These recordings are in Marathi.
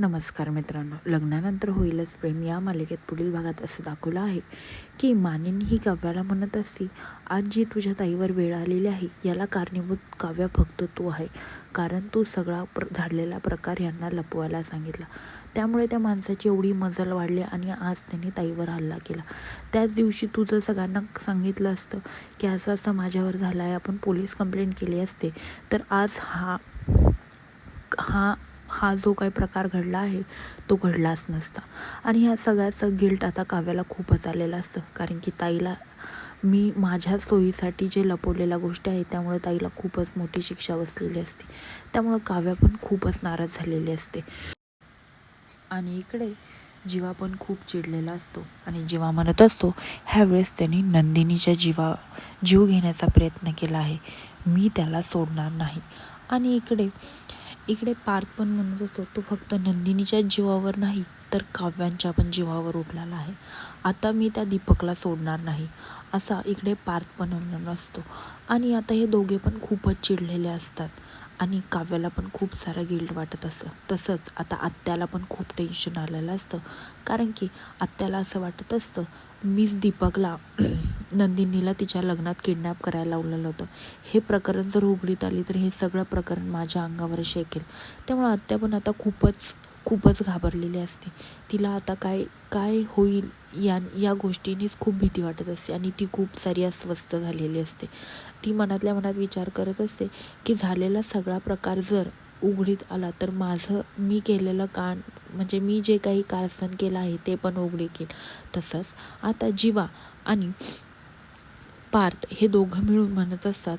नमस्कार मित्रांनो. लग्नानंतर होईलच प्रेम. या मालिकेत पुढील भागात असं दाखवलं आहे की मानिनी ही काव्याला म्हणत असती आज जी तुझ्या ताईवर वेळ आलेली आहे. याला कारणीभूत काव्या फक्त तू आहे. कारण तू सगळा प्र झाडलेला प्रकार यांना लपवायला सांगितला. त्यामुळे त्या माणसाची एवढी मजल वाढली आणि आज त्यांनी ताईवर हल्ला केला. त्याच दिवशी तू जर सगळ्यांना सांगितलं असतं की असं असं माझ्यावर झालं आहे आपण पोलीस कंप्लेंट केली असते. तर आज हा हा हा जो काही प्रकार घडला आहे तो घडलाच नसता. आणि ह्या सगळ्याचं गिल्ट आता काव्याला खूपच आलेलं असतं. कारण की ताईला मी माझ्या सोयीसाठी जे लपवलेल्या गोष्टी आहेत त्यामुळे ताईला खूपच मोठी शिक्षा बसलेली असते. त्यामुळं काव्या पण खूपच नाराज झालेली असते. आणि इकडे जीवा पण खूप चिडलेला असतो. आणि जीवा म्हणत असतो ह्यावेळेस त्यांनी नंदिनीच्या जीवा जीव घेण्याचा प्रयत्न केला आहे. मी त्याला सोडणार नाही. आणि इकडे इकडे पार्थ पण म्हणत असतो तो फक्त नंदिनीच्या जीवावर नाही तर काव्यांच्या पण जीवावर उठलेला आहे. आता मी त्या दीपकला सोडणार नाही असा इकडे पार्थ पण म्हणत असतो. आणि आता हे दोघे पण खूपच चिडलेले असतात. आणि काव्याला पण खूप सारं गिल्ट वाटत असतं तसंच आता आत्याला पण खूप टेन्शन आलेलं असतं. कारण की आत्याला असं वाटत असतं मीच दीपकला नंदिनीला तिच्या लग्नात किडनॅप करायला लावलेलं होतं. हे प्रकरण जर उघडीत आली तर हे सगळं प्रकरण माझ्या अंगावर शेकेल. त्यामुळे आत्या पण आता खूपच खूपच घाबरलेली असते. तिला आता काय काय होईल या या गोष्टींनीच खूप भीती वाटत असते आणि ती खूप सारी अस्वस्थ झालेली असते. ती मनातल्या मनात विचार करत असते की झालेला सगळा प्रकार जर उघडीत आला तर माझं मी केलेलं कान म्हणजे मी जे काही कारस्थान केलं आहे ते पण उघडीत येईल तसंच आता जीवा आणि पार्थ हे दोघं मिळून म्हणत असतात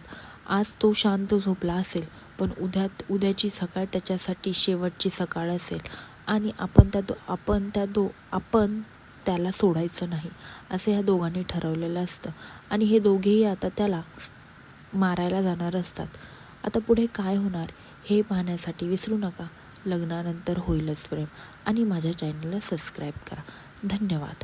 आज तो शांत झोपला असेल पण उद्या उद्याची सकाळ त्याच्यासाठी शेवटची सकाळ असेल आणि आपण त्या दो आपण त्या दो आपण त्याला सोडायचं नाही. असं ह्या दोघांनी ठरवलेलं असतं. आणि हे दोघेही आता त्याला मारायला जाणार असतात. आता पुढे काय होणार हे पाहण्यासाठी विसरू नका. लग्नानंतर होईलच प्रेम. आणि माझ्या चॅनलला सबस्क्राईब करा. धन्यवाद.